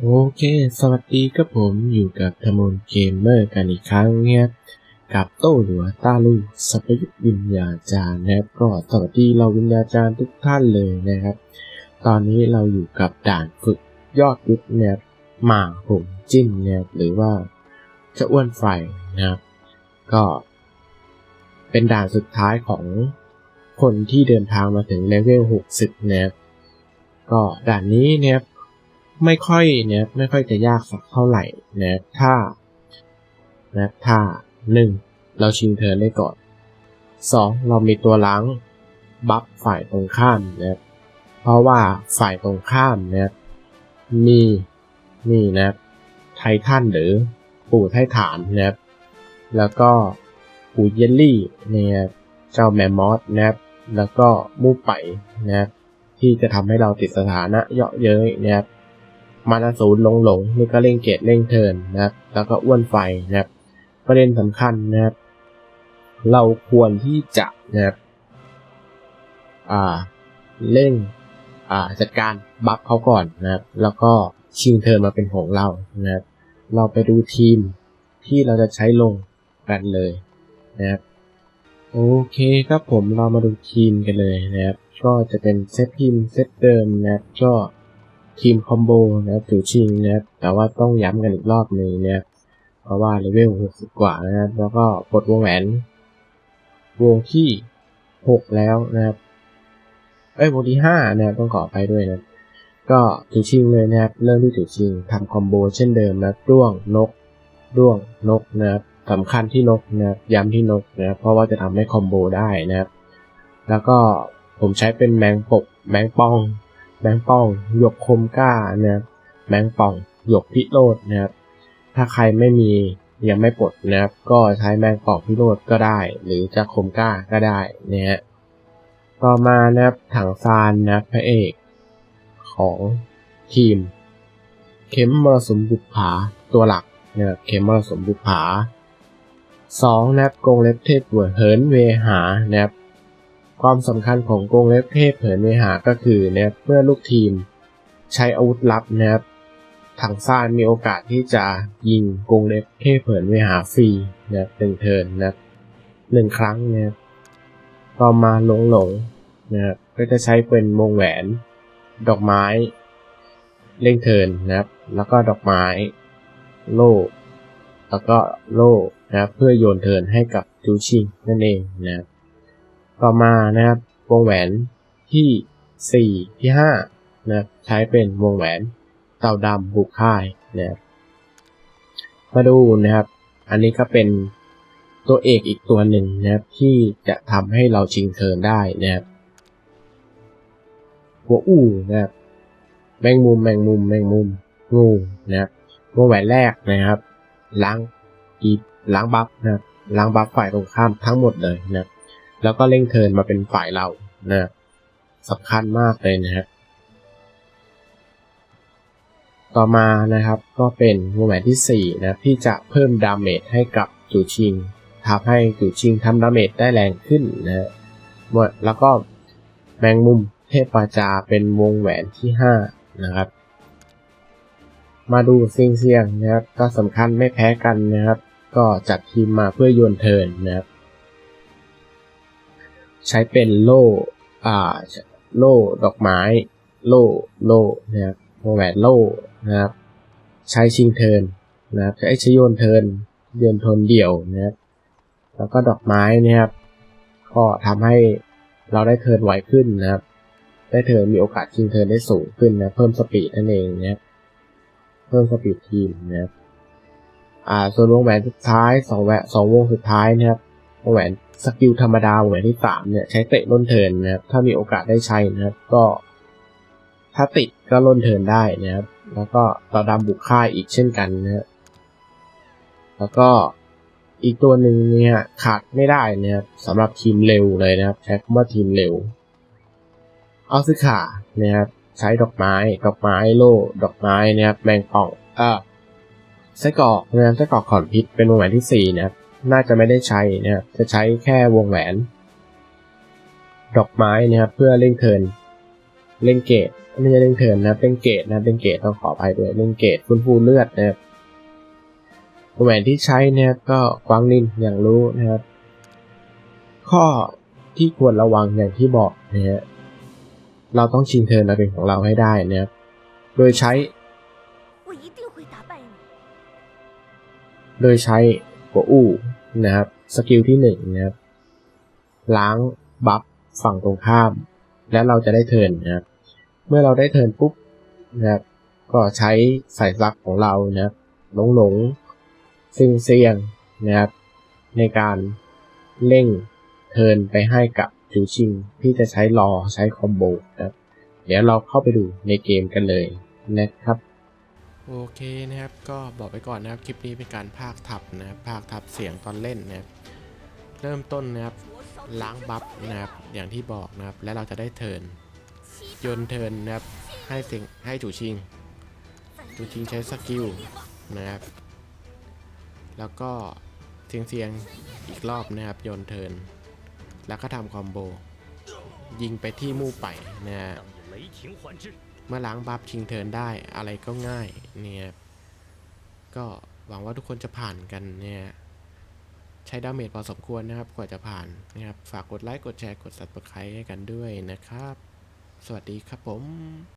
โอเค สวัสดีครับผมอยู่กับธมนเกมเมอร์กันอีกครั้งเนี่ยกับโต้หลัวตาลูสปยุวิญญาจารย์นะครับก็สวัสดีเราวิญญาจารย์ทุกท่านเลยนะครับ ตอนนี้เราอยู่กับด่านฝึกยอดยุทธเนี่ยหมาหงจิ้นเนี่ยหรือว่าเจะอ้วนไฟนะครับ ก็ เป็นด่านสุดท้ายของคนที่เดินทางมาถึงเลเวล60นะครับก็ด่านนี้เนี่ย ไม่ค่อยเนี่ยไม่ค่อยจะยากสักเท่าไหร่นะถ้านะถ้าหนึ่งเราชิงเทิร์นได้ก่อนสองเรามีตัวล้างบัฟฝ่ายตรงข้ามนะเพราะว่าฝ่ายตรงข้ามนะมีนี่นะไททันหรือปู่ไทฐานนะครับแล้วก็ปู่เยลลี่เนี่ยเจ้าแมมมอสนะครับแล้วก็มูไปนะครับที่จะทำให้เราติดสถานะเยาะเย้ยนะครับ มานาศูนย์หลงหลงนี่ก็เร่งเกตเร่งเทินนะครับ แล้วก็อ้วนไฟนะครับ ประเด็นสำคัญนะครับ เราควรที่จะนะครับอ่าเร่งอ่าจัดการบัฟเขาก่อนนะครับ แล้วก็ชิงเทินมาเป็นของเรานะครับ เราไปดูทีมที่เราจะใช้ลงกันเลยนะครับโอเคครับผมเรามาดูทีมกันเลยนะครับ ก็จะเป็นเซตทีมเซตเดิมนะครับก็ ทีมคอมโบนะครับถือชิงนะครับแต่ว่าต้องย้ำกันอีกรอบหนึ่งนะครับเพราะว่าเลเวล60 กว่านะครับ แล้วก็กดวงแหวน วงที่ 6 แล้วนะครับเอ้ยวงที่5นะครับต้องขอไปด้วยนะก็ถือชิงเลยนะครับ เริ่มที่ถือชิงทำคอมโบเช่นเดิมนะด้วงนกด้วงนกนะครับสำคัญที่นกนะครับย้ำที่นกนะครับเพราะว่าจะทำให้คอมโบได้นะครับ แล้วก็ผมใช้เป็นแมงปกแมงปอง แมงป่องหยกคมก้านะครับแมงป่องหยกพิโรดนะครับถ้าใครไม่มียังไม่ปลดนะครับ ก็ใช้แมงปองพิโรดก็ได้ หรือจะคมก้าก็ได้นะฮะต่อมานะครับถังซานนะพระเอกของทีม เข็มมรสุมบุปผาตัวหลักนะครับเข็มมรสุมบุปผาสองนะครับกงเล็บเทพหัวเหิร์นเวหานะครับ ความสำคัญของกงเล็บเทพเผินเวหาก็คือเนี่ยเมื่อลูกทีม ใช้อาวุธลับนะครับถังซ่านมีโอกาสที่จะยิงกงเล็บเทพเผินเวหาฟรีนะครับหนึ่งเทินนะหนึ่งครั้งนะครับต่อมาหลงหลงนะครับก็จะใช้เป็นวงแหวน ดอกไม้เร่งเทินนะครับ แล้วก็ดอกไม้ โล่แล้วก็โล่นะครับเพื่อโยนเทินให้กับจูชิงนั่นเองนะครับ ต่อมานะครับ วงแหวนที่ 4 ที่5นะครับใช้เป็นวงแหวนเต่าดำบุกค่ายนะครับมาดูนะครับ อันนี้ก็เป็นตัวเอกอีกตัวหนึ่งนะครับ ที่จะทำให้เราชิงเทินได้นะครับหัวอู่นะครับแมงมุมแมงมุมแมงมุมงูนะครับวงแหวนแรกนะครับล้างอีล้างบัฟนะครับล้างบัฟฝ่ายตรงข้ามทั้งหมดเลยนะครับ แล้วก็เร่งเทินมาเป็นฝ่ายเรานะสำคัญมากเลยนะครับต่อมานะครับก็เป็นวงแหวนที่ 4 นะที่จะเพิ่มดาเมจให้กับจูชิงทำให้จูชิงทำดาเมจได้แรงขึ้นนะแล้วก็แมงมุมเทพปาจาเป็นวงแหวนที่ 5 นะครับ มาดูเซียงเซียงนะครับก็สำคัญไม่แพ้กันนะครับ ก็จัดทีมมาเพื่อโยนเทินนะครับ ใช้เป็นโล่อ่าโล่ดอกไม้ โล่โล่นะครับวงแหวนโล่นะครับ ใช้ชิงเทินนะครับใช้ชโยนเทินเดินทนเดี่ยวนะครับแล้วก็ดอกไม้นะครับ ก็ทำให้เราได้เทินไวขึ้นนะครับ ได้เทินมีโอกาสชิงเทินได้สูงขึ้นนะเพิ่มสปีดนั่นเองนะครับเพิ่มสปีดทีมนะครับอ่าส่วนวงแหวนสุดท้ายสองแหวนสองวงสุดท้ายนะครับ แหวนสกิลธรรมดาแหวนที่สามเนี่ยใช้เตะล้นเทินนะครับถ้ามีโอกาสได้ใช้นะครับก็ ถ้าติดก็ล้นเทินได้นะครับแล้วก็ต่อดำบุกค่ายอีกเช่นกันนะฮะแล้วก็อีกตัวหนึ่งเนี่ยขาดไม่ได้นะครับสำหรับทีมเร็วเลยนะครับใช้คำว่าทีมเร็วเอาซึขานะครับใช้ดอกไม้ ดอกไม้โล่ ดอกไม้นะครับแมงป่องเออไส้กรอกนะครับไส้กรอกขอนพิษเป็นวงแหวนที่สี่นะครับ น่าจะไม่ได้ใช้นะครับจะใช้แค่วงแหวน ดอกไม้นะครับเพื่อเล่นเทินเล่นเกตไม่ใช่เล่นเทินนะเป็นเกตนะเป็นเกตต้องขออภัยด้วยเล่นเกตฟุ้นฟูเลือดนะครับแหวนที่ใช้เนี่ยก็กวางนินอย่างรู้นะครับ ข้อที่ควรระวังอย่างที่บอกนะฮะเราต้องชิงเทินมาเป็นของเราให้ได้นะครับโดยใช้ โดยใช้กัวอู้ นะครับ สกิลที่หนึ่งนะครับ ล้างบัฟฝั่งตรงข้าม แล้วเราจะได้เทิร์นนะครับ เมื่อเราได้เทิร์นปุ๊บนะครับ ก็ใช้สายซักของเรานะครับหลงหลงๆซิงเซียงนะครับ ในการเร่งเทิร์นไปให้กับจูชิงที่จะใช้รอใช้คอมโบนะครับ เดี๋ยวเราเข้าไปดูในเกมกันเลยนะครับ โอเคนะครับ ก็บอกไปก่อนนะครับ คลิปนี้เป็นการภาคทับนะภาคทับเสียงตอนเล่นนะครับ เริ่มต้นนะครับล้างบัฟนะครับ อย่างที่บอกนะครับ และเราจะได้เทินโยนเทินนะครับ ให้เสียงให้จู่ชิงจู่ชิงใช้สกิลนะครับ แล้วก็เสียงเสียงอีกรอบนะครับโยนเทิน แล้วก็ทำคอมโบ ยิงไปที่มู่ไปนะครับ เมื่อล้างบัฟชิงเทินได้อะไรก็ง่ายเนี่ยก็หวังว่าทุกคนจะผ่านกันเนี่ยใช้ดาเมจพอสมควรนะครับ กว่าจะผ่านนะครับ ฝากกดไลค์ กดแชร์ กด subscribe ให้กันด้วยนะครับ สวัสดีครับผม